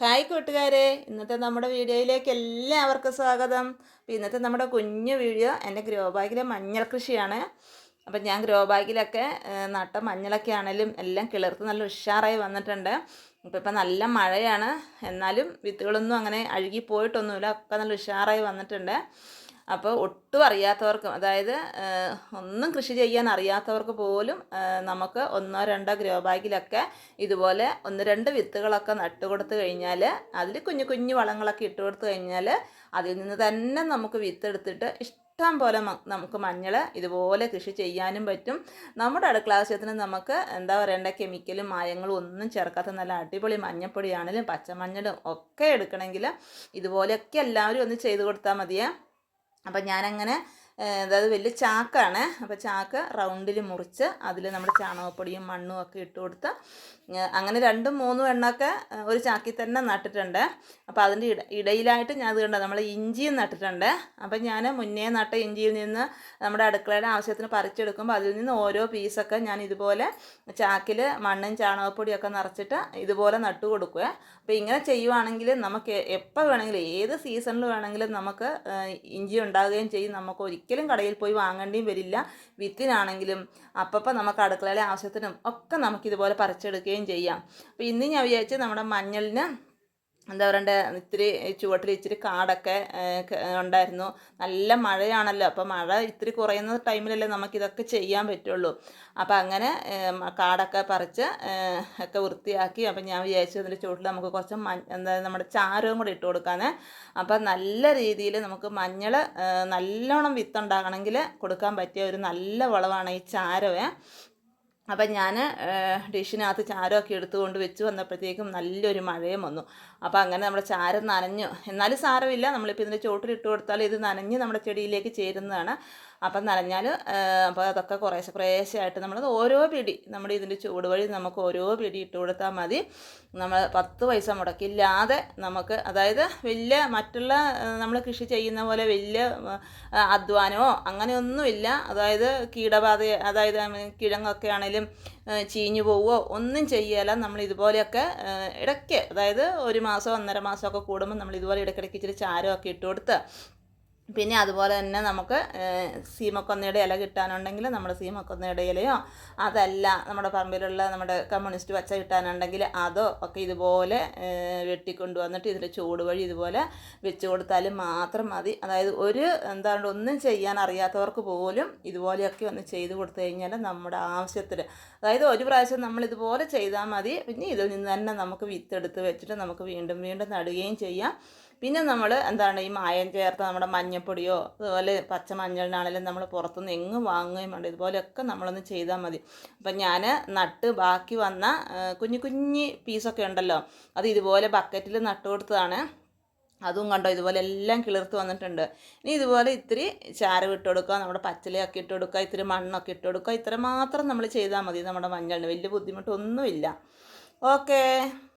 Hi കൂട്ടുകാരെ. ഇന്നത്തെ നമ്മുടെ വീഡിയോയിലേക്ക് എല്ലാവർക്കും സ്വാഗതം. അപ്പോൾ ഇന്നത്തെ നമ്മുടെ കുഞ്ഞു വീഡിയോ എന്റെ ഗ്രോ ബാഗിലെ മഞ്ഞൾ കൃഷിയാണ്. അപ്പം ഞാൻ ഗ്രോ ബാഗിലൊക്കെ നട്ട മഞ്ഞളൊക്കെ ആണെങ്കിലും എല്ലാം കിളിർത്ത് നല്ല ഉഷാറായി വന്നിട്ടുണ്ട്. ഇപ്പം ഇപ്പം നല്ല മഴയാണ്. എന്നാലും വിത്തുകളൊന്നും അങ്ങനെ അഴുകി പോയിട്ടൊന്നുമില്ല ഒക്കെ നല്ല ഉഷാറായി വന്നിട്ടുണ്ട്. അപ്പോൾ ഒട്ടും അറിയാത്തവർക്കും അതായത് ഒന്നും കൃഷി ചെയ്യാൻ അറിയാത്തവർക്ക് പോലും നമുക്ക് ഒന്നോ രണ്ടോ ഗ്രോ ബാഗിലൊക്കെ ഇതുപോലെ ഒന്ന് രണ്ട് വിത്തുകളൊക്കെ നട്ട് കൊടുത്തു കഴിഞ്ഞാൽ അതിൽ കുഞ്ഞു കുഞ്ഞു വളങ്ങളൊക്കെ ഇട്ട് കൊടുത്തു കഴിഞ്ഞാൽ അതിൽ നിന്ന് തന്നെ നമുക്ക് വിത്തെടുത്തിട്ട് ഇഷ്ടം പോലെ നമുക്ക് മഞ്ഞൾ ഇതുപോലെ കൃഷി ചെയ്യാനും പറ്റും. നമ്മുടെ അടുക്കള ആവശ്യത്തിന് നമുക്ക് എന്താ പറയേണ്ട കെമിക്കലും മായങ്ങളും ഒന്നും ചേർക്കാത്ത നല്ല അടിപൊളി മഞ്ഞപ്പൊടിയാണെങ്കിലും പച്ചമഞ്ഞളും ഒക്കെ എടുക്കണമെങ്കിൽ ഇതുപോലെയൊക്കെ എല്ലാവരും ഒന്ന് ചെയ്ത് കൊടുത്താൽ മതിയേ. അപ്പം ഞാനങ്ങനെ അതായത് വലിയ ചാക്കാണ്. അപ്പോൾ ചാക്ക് റൗണ്ടിൽ മുറിച്ച് അതിൽ നമ്മുടെ ചാണകപ്പൊടിയും മണ്ണും ഒക്കെ ഇട്ട് കൊടുത്ത് അങ്ങനെ രണ്ടും മൂന്നും എണ്ണമൊക്കെ ഒരു ചാക്കിൽ തന്നെ നട്ടിട്ടുണ്ട്. അപ്പോൾ അതിന്റെ ഇട ഇടയിലായിട്ട് ഞാൻ അത് കണ്ടത് നമ്മൾ ഇഞ്ചിയും നട്ടിട്ടുണ്ട്. അപ്പോൾ ഞാൻ മുന്നേ നട്ട ഇഞ്ചിയിൽ നിന്ന് നമ്മുടെ അടുക്കളയുടെ ആവശ്യത്തിന് പറിച്ചെടുക്കുമ്പോൾ അതിൽ നിന്ന് ഓരോ പീസൊക്കെ ഞാൻ ഇതുപോലെ ചാക്കിൽ മണ്ണും ചാണകപ്പൊടിയൊക്കെ നിറച്ചിട്ട് ഇതുപോലെ നട്ടു കൊടുക്കുക അപ്പോൾ ഇങ്ങനെ ചെയ്യുവാണെങ്കിൽ നമുക്ക് എപ്പോൾ വേണമെങ്കിലും ഏത് സീസണിൽ വേണമെങ്കിലും നമുക്ക് ഇഞ്ചി ഉണ്ടാകുകയും ചെയ്യും. നമുക്ക് ഒരിക്കലും കടയിൽ പോയി വാങ്ങേണ്ടിയും വരില്ല. വിത്തിനാണെങ്കിലും അപ്പം നമുക്ക് അടുക്കളയിലെ ആവശ്യത്തിനും ഒക്കെ നമുക്കിതുപോലെ പറിച്ചെടുക്കുകയും ചെയ്യാം. അപ്പോൾ ഇന്ന് ഞാൻ വിചാരിച്ച് നമ്മുടെ മഞ്ഞളിന് എന്താ പറയണ്ടേ ഇത്തിരി ചുവട്ടിൽ ഇച്ചിരി കാടൊക്കെ ഉണ്ടായിരുന്നു. നല്ല മഴയാണല്ലോ. അപ്പോൾ മഴ ഇത്തിരി കുറയുന്ന ടൈമിലല്ലേ നമുക്കിതൊക്കെ ചെയ്യാൻ പറ്റുള്ളൂ. അപ്പോൾ അങ്ങനെ കാടൊക്കെ പറിച്ച് ഒക്കെ വൃത്തിയാക്കി. അപ്പം ഞാൻ വിചാരിച്ചു അതിന്റെ ചുവട്ടിൽ നമുക്ക് കുറച്ച് മ എന്താ നമ്മുടെ ചാരവും കൂടി ഇട്ട് കൊടുക്കാനേ അപ്പം നല്ല രീതിയിൽ നമുക്ക് മഞ്ഞൾ നല്ലോണം വിത്തുണ്ടാകണമെങ്കിൽ കൊടുക്കാൻ പറ്റിയ ഒരു നല്ല വളമാണ് ഈ ചാരവേ. അപ്പം ഞാൻ ഡിഷിനകത്ത് ചാരമൊക്കെ എടുത്തുകൊണ്ട് വെച്ച് വന്നപ്പോഴത്തേക്കും നല്ലൊരു മഴയും വന്നു. അപ്പോൾ അങ്ങനെ നമ്മുടെ ചാരം നനഞ്ഞു. എന്നാലും സാരമില്ല. നമ്മളിപ്പോൾ ഇതിന്റെ ചോട്ടിൽ ഇട്ട് കൊടുത്താൽ ഇത് നനഞ്ഞ് നമ്മുടെ ചെടിയിലേക്ക് ചേരുന്നതാണ്. അപ്പം നനഞ്ഞാൽ അപ്പോൾ അതൊക്കെ കുറേശ്ശെ കുറേശ്ശെ ആയിട്ട് നമ്മൾ ഓരോ പിടി നമ്മുടെ ഇതിന്റെ ചൂട് വഴി നമുക്ക് ഓരോ പിടി ഇട്ട് കൊടുത്താൽ മതി. നമ്മൾ പത്ത് പൈസ മുടക്കില്ലാതെ നമുക്ക് അതായത് വലിയ മറ്റുള്ള നമ്മൾ കൃഷി ചെയ്യുന്ന പോലെ വലിയ അധ്വാനമോ അങ്ങനെയൊന്നുമില്ല. അതായത് കീടബാധ അതായത് കിഴങ്ങൊക്കെ ആണെങ്കിലും ചീഞ്ഞു പോവുകയോ ഒന്നും ചെയ്യല. നമ്മൾ ഇതുപോലെയൊക്കെ ഇടയ്ക്ക് അതായത് ഒരു മാസം ഒന്നര മാസമൊക്കെ കൂടുമ്പോൾ നമ്മൾ ഇതുപോലെ ഇടയ്ക്കിടയ്ക്ക് ഇച്ചിരി ചാരമൊക്കെ ഇട്ട് കൊടുത്ത് പിന്നെ അതുപോലെ തന്നെ നമുക്ക് സീമക്കൊന്നയുടെ ഇല കിട്ടാനുണ്ടെങ്കിൽ നമ്മുടെ സീമക്കൊന്നയുടെ ഇലയോ അതല്ല നമ്മുടെ പറമ്പിലുള്ള നമ്മുടെ കമ്മ്യൂണിസ്റ്റ് പച്ച കിട്ടാനുണ്ടെങ്കിൽ അതോ ഒക്കെ ഇതുപോലെ വെട്ടിക്കൊണ്ടു വന്നിട്ട് ഇതിന്റെ ചൂട് വഴി ഇതുപോലെ വെച്ച് കൊടുത്താൽ മാത്രം മതി. അതായത് ഒരു എന്താണ് ഒന്നും ചെയ്യാൻ അറിയാത്തവർക്ക് പോലും ഇതുപോലെയൊക്കെ ഒന്ന് ചെയ്ത് കൊടുത്തു കഴിഞ്ഞാൽ നമ്മുടെ ആവശ്യത്തിന് അതായത് ഒരു പ്രാവശ്യം നമ്മൾ ഇതുപോലെ ചെയ്താൽ മതി. പിന്നെ ഇതിൽ നിന്ന് തന്നെ നമുക്ക് വിത്തെടുത്ത് വെച്ചിട്ട് നമുക്ക് വീണ്ടും വീണ്ടും നടുകയും ചെയ്യാം. പിന്നെ നമ്മൾ എന്താണ് ഈ മായം ചേർത്ത് നമ്മുടെ മഞ്ഞപ്പൊടിയോ അതുപോലെ പച്ചമഞ്ഞളിനാണെങ്കിലും നമ്മൾ പുറത്തുനിന്ന് എങ്ങും വാങ്ങുകയും വേണ്ട. ഇതുപോലെയൊക്കെ നമ്മളൊന്ന് ചെയ്താൽ മതി. അപ്പം ഞാൻ നട്ട് ബാക്കി വന്ന കുഞ്ഞു കുഞ്ഞു പീസൊക്കെ ഉണ്ടല്ലോ. അത് ഇതുപോലെ ബക്കറ്റിൽ നട്ട് കൊടുത്തതാണ്. അതും കണ്ടോ ഇതുപോലെ എല്ലാം കിളിർത്ത് വന്നിട്ടുണ്ട്. ഇനി ഇതുപോലെ ഇത്തിരി ചാരം ഇട്ട് കൊടുക്കുക നമ്മുടെ പച്ചിലയൊക്കെ ഇട്ട് കൊടുക്കുക ഇത്തിരി മണ്ണൊക്കെ ഇട്ട് കൊടുക്കുക. ഇത്ര മാത്രം നമ്മൾ ചെയ്താൽ മതി നമ്മുടെ മഞ്ഞളിന്. വലിയ ബുദ്ധിമുട്ടൊന്നുമില്ല. ഓക്കേ.